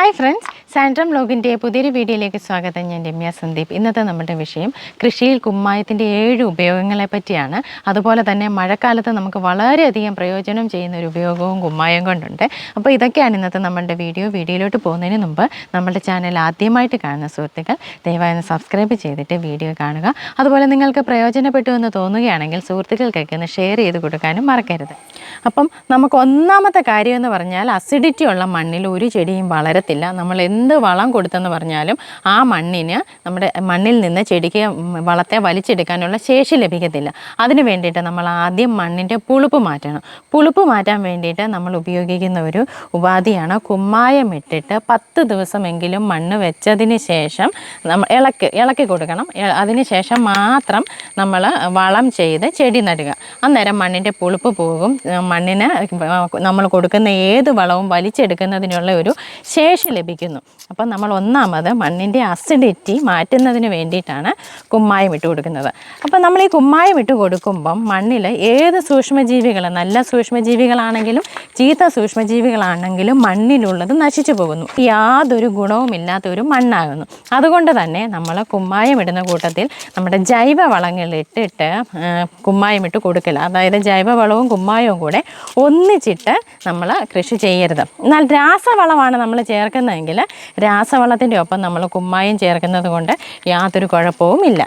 Hi friends, സാൻഡ്രം ലോഗിന്റെ പുതിയൊരു വീഡിയോയിലേക്ക് സ്വാഗതം. ഞാൻ രമ്യ സന്ദീപ്. ഇന്നത്തെ നമ്മുടെ വിഷയം കൃഷിയിൽ കുമ്മായത്തിന്റെ ഏഴ് ഉപയോഗങ്ങളെ പറ്റിയാണ്. അതുപോലെ തന്നെ മഴക്കാലത്ത് നമുക്ക് വളരെയധികം പ്രയോജനം ചെയ്യുന്ന ഒരു ഉപയോഗവും കുമ്മായം കൊണ്ടുണ്ട്. അപ്പോൾ ഇതൊക്കെയാണ് ഇന്നത്തെ നമ്മുടെ വീഡിയോ. വീഡിയോയിലോട്ട് പോകുന്നതിന് മുമ്പ് നമ്മുടെ ചാനൽ ആദ്യമായിട്ട് കാണുന്ന സുഹൃത്തുക്കൾ ദയവായി ഒന്ന് സബ്സ്ക്രൈബ് ചെയ്തിട്ട് വീഡിയോ കാണുക. അതുപോലെ നിങ്ങൾക്ക് പ്രയോജനപ്പെട്ടു എന്ന് തോന്നുകയാണെങ്കിൽ സുഹൃത്തുക്കൾക്കൊക്കെ ഒന്ന് ഷെയർ ചെയ്ത് കൊടുക്കാനും മറക്കരുത്. അപ്പം നമുക്ക് ഒന്നാമത്തെ കാര്യം എന്ന് പറഞ്ഞാൽ അസിഡിറ്റി ഉള്ള മണ്ണിൽ ഒരു ചെടിയും വളരത്തില്ല. നമ്മൾ എന്ത് വളം കൊടുത്തെന്ന് പറഞ്ഞാലും ആ മണ്ണിന് നമ്മുടെ മണ്ണിൽ നിന്ന് ചെടിക്ക് വളത്തെ വലിച്ചെടുക്കാനുള്ള ശേഷി ലഭിക്കത്തില്ല. അതിന് വേണ്ടിയിട്ട് നമ്മൾ ആദ്യം മണ്ണിന്റെ പുളിപ്പ് മാറ്റണം. പുളിപ്പ് മാറ്റാൻ വേണ്ടിയിട്ട് നമ്മൾ ഉപയോഗിക്കുന്ന ഒരു ഉപാധിയാണ് കുമ്മായം ഇട്ടിട്ട് പത്ത് ദിവസമെങ്കിലും മണ്ണ് വെച്ചതിന് ശേഷം നമ്മൾ ഇളക്കി ഇളക്കി കൊടുക്കണം. അതിന് ശേഷം മാത്രം നമ്മൾ വളം ചെയ്ത് ചെടി നടുക. അന്നേരം മണ്ണിന്റെ പുളിപ്പ് പോകും. മണ്ണിന് നമ്മൾ കൊടുക്കുന്ന ഏത് വളവും വലിച്ചെടുക്കുന്നതിനുള്ള ഒരു ശേഷി ലഭിക്കുന്നു. അപ്പം നമ്മൾ ഒന്നാമത് മണ്ണിന്റെ അസിഡിറ്റി മാറ്റുന്നതിന് വേണ്ടിയിട്ടാണ് കുമ്മായം ഇട്ട് കൊടുക്കുന്നത്. അപ്പം നമ്മൾ ഈ കുമ്മായം ഇട്ട് കൊടുക്കുമ്പം മണ്ണിൽ ഏത് സൂക്ഷ്മജീവികൾ നല്ല സൂക്ഷ്മജീവികളാണെങ്കിലും ചീത്ത സൂക്ഷ്മജീവികളാണെങ്കിലും മണ്ണിലുള്ളത് നശിച്ചു പോകുന്നു. യാതൊരു ഗുണവുമില്ലാത്ത ഒരു മണ്ണാകുന്നു. അതുകൊണ്ട് തന്നെ നമ്മൾ കുമ്മായം ഇടുന്ന കൂട്ടത്തിൽ നമ്മുടെ ജൈവ വളങ്ങളിട്ടിട്ട് കുമ്മായം ഇട്ട് കൊടുക്കില്ല അതായത് ജൈവവളവും കുമ്മായവും കൂടെ ഒന്നിച്ചിട്ട് നമ്മൾ കൃഷി ചെയ്യരുത്. എന്നാൽ രാസവളമാണ് നമ്മൾ ചേർക്കുന്നതെങ്കിൽ രാസവളത്തിന്റെ ഒപ്പം നമ്മൾ കുമ്മായം ചേർക്കുന്നത് കൊണ്ട് യാതൊരു കുഴപ്പവും ഇല്ല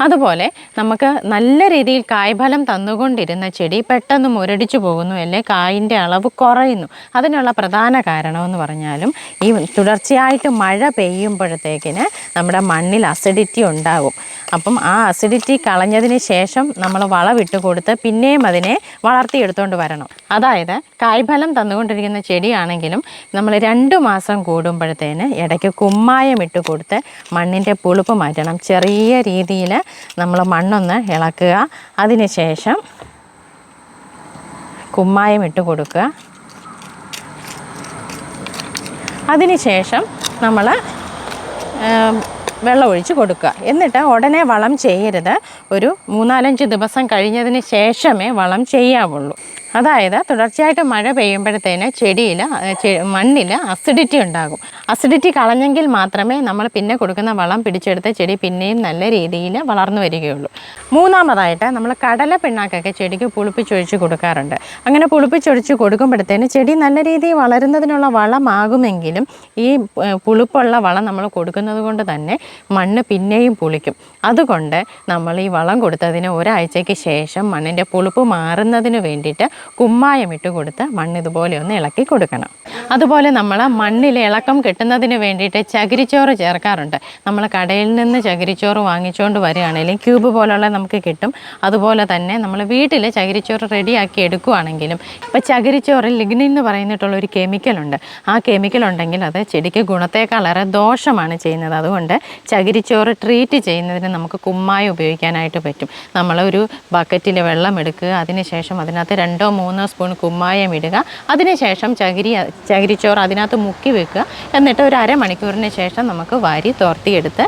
അതുപോലെ നമുക്ക് നല്ല രീതിയിൽ കായ്ഫലം തന്നുകൊണ്ടിരുന്ന ചെടി പെട്ടെന്ന് മുരടിച്ചു പോകുന്നു അല്ലെ? കായിന്റെ അളവ് കുറയുന്നു. അതിനുള്ള പ്രധാന കാരണമെന്ന് പറഞ്ഞാലും ഈ തുടർച്ചയായിട്ട് മഴ പെയ്യുമ്പോഴത്തേക്കിന് നമ്മുടെ മണ്ണിൽ അസിഡിറ്റി ഉണ്ടാകും. അപ്പം ആ അസിഡിറ്റി കളഞ്ഞതിന് ശേഷം നമ്മൾ വളമിട്ട് കൊടുത്ത് പിന്നെയും അതിനെ വളർത്തിയെടുത്തുകൊണ്ട് വരണം. അതായത് കായ്ഫലം തന്നുകൊണ്ടിരിക്കുന്ന ചെടിയാണെങ്കിലും നമ്മൾ രണ്ട് മാസം കൂടുമ്പോഴത്തേന് ഇടയ്ക്ക് കുമ്മായം ഇട്ട് കൊടുത്ത് മണ്ണിന്റെ പുളിപ്പ് മാറ്റണം. ചെറിയ രീതിയിൽ നമ്മൾ മണ്ണൊന്ന് ഇളക്കുക. അതിന് ശേഷം കുമ്മായം ഇട്ട് കൊടുക്കുക. അതിനുശേഷം നമ്മൾ വെള്ളം ഒഴിച്ച് കൊടുക്കുക. എന്നിട്ട് ഉടനെ വളം ചെയ്യരുത്. ഒരു മൂന്നാലഞ്ച് ദിവസം കഴിഞ്ഞതിന് ശേഷമേ വളം ചെയ്യാവുള്ളൂ. അതായത് തുടർച്ചയായിട്ട് മഴ പെയ്യുമ്പോഴത്തേന് ചെടിയിൽ മണ്ണിൽ അസിഡിറ്റി ഉണ്ടാകും. അസിഡിറ്റി കളഞ്ഞെങ്കിൽ മാത്രമേ നമ്മൾ പിന്നെ കൊടുക്കുന്ന വളം പിടിച്ചെടുത്ത് ചെടി പിന്നെയും നല്ല രീതിയിൽ വളർന്നു വരികയുള്ളൂ. മൂന്നാമതായിട്ട് നമ്മൾ കടല പിണ്ണാക്കൊക്കെ ചെടിക്ക് പുളിപ്പിച്ചൊഴിച്ച് കൊടുക്കാറുണ്ട്. അങ്ങനെ പുളിപ്പിച്ചൊഴിച്ച് കൊടുക്കുമ്പോഴത്തേന് ചെടി നല്ല രീതിയിൽ വളരുന്നതിനുള്ള വളമാകുമെങ്കിലും ഈ പുളിപ്പുള്ള വളം നമ്മൾ കൊടുക്കുന്നത് കൊണ്ട് തന്നെ മണ്ണ് പിന്നെയും പുളിക്കും. അതുകൊണ്ട് നമ്മൾ ഈ വളം കൊടുത്തതിന് ഒരാഴ്ചയ്ക്ക് ശേഷം മണ്ണിന്റെ പുളിപ്പ് മാറുന്നതിന് വേണ്ടിയിട്ട് കുമ്മായം ഇട്ട് കൊടുത്ത് മണ്ണ് ഇതുപോലെ ഒന്ന് ഇളക്കി കൊടുക്കണം. അതുപോലെ നമ്മൾ മണ്ണിൽ ഇളക്കം കിട്ടുന്നതിന് വേണ്ടിയിട്ട് ചകിരിച്ചോറ് ചേർക്കാറുണ്ട്. നമ്മൾ കടയിൽ നിന്ന് ചകിരിച്ചോറ് വാങ്ങിച്ചുകൊണ്ട് വരികയാണെങ്കിലും ക്യൂബ് പോലുള്ള നമുക്ക് കിട്ടും. അതുപോലെ തന്നെ നമ്മൾ വീട്ടിൽ ചകിരിച്ചോറ് റെഡിയാക്കി എടുക്കുകയാണെങ്കിലും ഇപ്പോൾ ചകിരിച്ചോറിൽ ലിഗ്നിൻ എന്ന് പറയുന്നിട്ടുള്ള ഒരു കെമിക്കലുണ്ട് ആ കെമിക്കൽ ഉണ്ടെങ്കിൽ അത് ചെടിക്ക് ഗുണത്തേക്കാളേറെ ദോഷമാണ് ചെയ്യുന്നത്. അതുകൊണ്ട് ചകിരിച്ചോറ് ട്രീറ്റ് ചെയ്യുന്നതിന് നമുക്ക് കുമ്മായം ഉപയോഗിക്കാനായിട്ട് പറ്റും. നമ്മൾ ഒരു ബക്കറ്റിൽ വെള്ളം എടുക്കുക അതിനുശേഷം അതിനകത്ത് രണ്ടോ മൂന്നോ സ്പൂൺ കുമ്മായം ഇടുക. അതിനുശേഷം ചകിരി ചകിരിച്ചോറ് അതിനകത്ത് മുക്കി വെക്കുക. എന്നിട്ട് ഒരു അരമണിക്കൂറിന് ശേഷം നമുക്ക് വാരി തോർത്തിയെടുത്ത്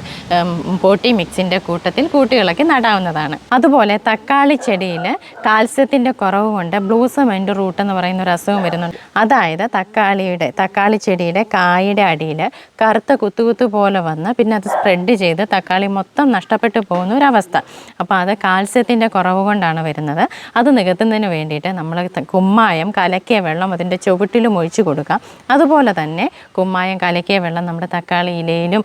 പോട്ടി മിക്സിന്റെ കൂട്ടത്തിൽ കൂട്ടികളൊക്കെ നടാവുന്നതാണ്. അതുപോലെ തക്കാളി ചെടിയിൽ കാൽസ്യത്തിന്റെ കുറവ് കൊണ്ട് ബ്ലൂസമെന്റ് റൂട്ട് എന്ന് പറയുന്ന ഒരു അസുഖം വരുന്നുണ്ട്. അതായത് തക്കാളിയുടെ തക്കാളി ചെടിയുടെ കായയുടെ അടിയിൽ കറുത്ത കുത്തുകുത്തു പോലെ വന്ന് പിന്നെ അത് സ്പ്രെഡ് ചെയ്ത് തക്കാളി മൊത്തം നഷ്ടപ്പെട്ടു പോകുന്ന ഒരവസ്ഥ. അപ്പോൾ അത് കാൽസ്യത്തിന്റെ കുറവ് കൊണ്ടാണ് വരുന്നത്. അത് നികത്തുന്നതിന് വേണ്ടിയിട്ട് നമ്മൾ ത- കുമ്മായം കലക്കിയ വെള്ളം അതിന്റെ ചുവട്ടിലും ഒഴിച്ച് കൊടുക്കാം. അതുപോലെ തന്നെ കുമ്മായം കലക്കിയ വെള്ളം നമ്മുടെ തക്കാളി ഇലയിലും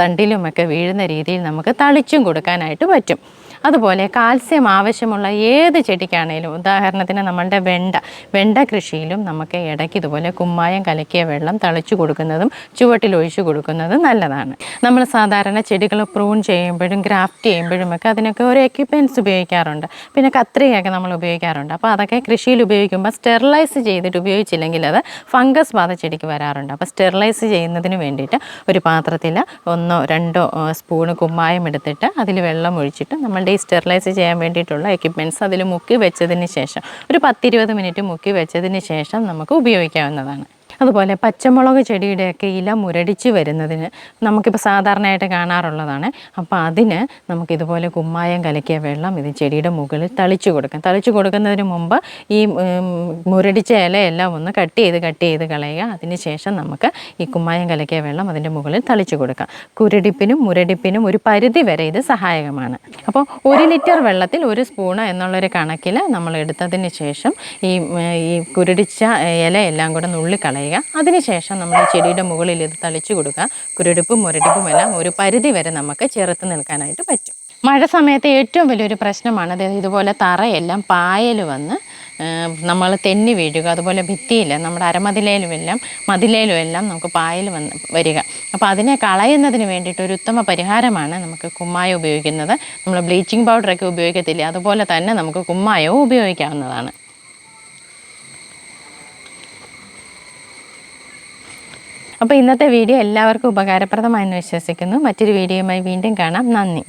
തണ്ടിലുമൊക്കെ വീഴുന്ന രീതിയിൽ നമുക്ക് തളിച്ചും കൊടുക്കാനായിട്ട് പറ്റും. അതുപോലെ കാൽസ്യം ആവശ്യമുള്ള ഏത് ചെടിക്കാണേലും ഉദാഹരണത്തിന് നമ്മളുടെ വെണ്ട വെണ്ട കൃഷിയിലും നമുക്ക് ഇടയ്ക്ക് ഇതുപോലെ കുമ്മായം കലക്കിയ വെള്ളം തളിച്ചു കൊടുക്കുന്നതും ചുവട്ടിൽ ഒഴിച്ചു കൊടുക്കുന്നതും നല്ലതാണ്. നമ്മൾ സാധാരണ ചെടികൾ പ്രൂൺ ചെയ്യുമ്പോഴും ഗ്രാഫ്റ്റ് ചെയ്യുമ്പോഴും ഒക്കെ അതിനൊക്കെ ഒരു എക്യുപ്മെന്റ്സ് ഉപയോഗിക്കാറുണ്ട്. പിന്നെ കത്രികയൊക്കെ നമ്മൾ ഉപയോഗിക്കാറുണ്ട്. അപ്പോൾ അതൊക്കെ കൃഷിയിൽ ഉപയോഗിക്കുമ്പോൾ സ്റ്റെറിലൈസ് ചെയ്തിട്ട് ഉപയോഗിച്ചില്ലെങ്കിൽ അത് ഫംഗസ് ബാധ ചെടിക്ക് വരാറുണ്ട്. അപ്പോൾ സ്റ്റെറിലൈസ് ചെയ്യുന്നതിന് വേണ്ടിയിട്ട് ഒരു പാത്രത്തിൽ ഒന്നോ രണ്ടോ സ്പൂണ് കുമ്മായം എടുത്തിട്ട് അതിൽ വെള്ളം ഒഴിച്ചിട്ട് നമ്മളുടെ ഈ സ്റ്റെറിലൈസ് ചെയ്യാൻ വേണ്ടിയിട്ടുള്ള എക്യുപ്മെന്റ്സ് അതിൽ മുക്കി വെച്ചതിന് ശേഷം ഒരു പത്തിരുപത് മിനിറ്റ് മുക്കി വെച്ചതിന് ശേഷം നമുക്ക് ഉപയോഗിക്കാവുന്നതാണ്. അതുപോലെ പച്ചമുളക് ചെടിയുടെയൊക്കെ ഇല മുരടിച്ച് വരുന്നതിന് നമുക്കിപ്പോൾ സാധാരണയായിട്ട് കാണാറുള്ളതാണ്. അപ്പോൾ അതിന് നമുക്കിതുപോലെ കുമ്മായം കലക്കിയ വെള്ളം ഇത് ചെടിയുടെ മുകളിൽ തളിച്ചു കൊടുക്കാം. തളിച്ചു കൊടുക്കുന്നതിന് മുമ്പ് ഈ മുരടിച്ച ഇലയെല്ലാം ഒന്ന് കട്ട് ചെയ്ത് കട്ട് ചെയ്ത് കളയുക. അതിന് ശേഷം നമുക്ക് ഈ കുമ്മായം കലക്കിയ വെള്ളം അതിന്റെ മുകളിൽ തളിച്ചു കൊടുക്കാം. കുരടിപ്പിനും മുരടിപ്പിനും ഒരു പരിധി വരെ ഇത് സഹായകമാണ്. അപ്പോൾ ഒരു ലിറ്റർ വെള്ളത്തിൽ ഒരു സ്പൂണ് എന്നുള്ളൊരു കണക്കിൽ നമ്മൾ എടുത്തതിന് ശേഷം ഈ ഈ കുരുടിച്ച ഇലയെല്ലാം കൂടെ നുള്ളിക്കളയുക അതിനുശേഷം നമ്മൾ ചെടിയുടെ മുകളിൽ ഇത് തളിച്ചു കൊടുക്കുക. കുരുടുപ്പും മുരടിപ്പും എല്ലാം ഒരു പരിധി വരെ നമുക്ക് ചെറുത്ത് നിൽക്കാനായിട്ട് പറ്റും. മഴ സമയത്ത് ഏറ്റവും വലിയൊരു പ്രശ്നമാണ് അതായത് ഇതുപോലെ തറയെല്ലാം പായൽ വന്ന് നമ്മൾ തെന്നി വീഴുക അതുപോലെ ഭിത്തിയിൽ നമ്മുടെ അരമതിലേലും എല്ലാം മതിലേലും എല്ലാം നമുക്ക് പായൽ വന്ന് വരിക. അപ്പോൾ അതിനെ കളയുന്നതിന് വേണ്ടിയിട്ട് ഒരു ഉത്തമ പരിഹാരമാണ് നമുക്ക് കുമ്മായം ഉപയോഗിക്കുന്നത്. നമ്മൾ ബ്ലീച്ചിങ് പൗഡറൊക്കെ ഉപയോഗിക്കത്തില്ലേ? അതുപോലെ തന്നെ നമുക്ക് കുമ്മായവും ഉപയോഗിക്കാവുന്നതാണ്. അപ്പോൾ ഇന്നത്തെ വീഡിയോ എല്ലാവർക്കും ഉപകാരപ്രദമായെന്ന് വിശ്വസിക്കുന്നു. മറ്റൊരു വീഡിയോയുമായി വീണ്ടും കാണാം. നന്ദി.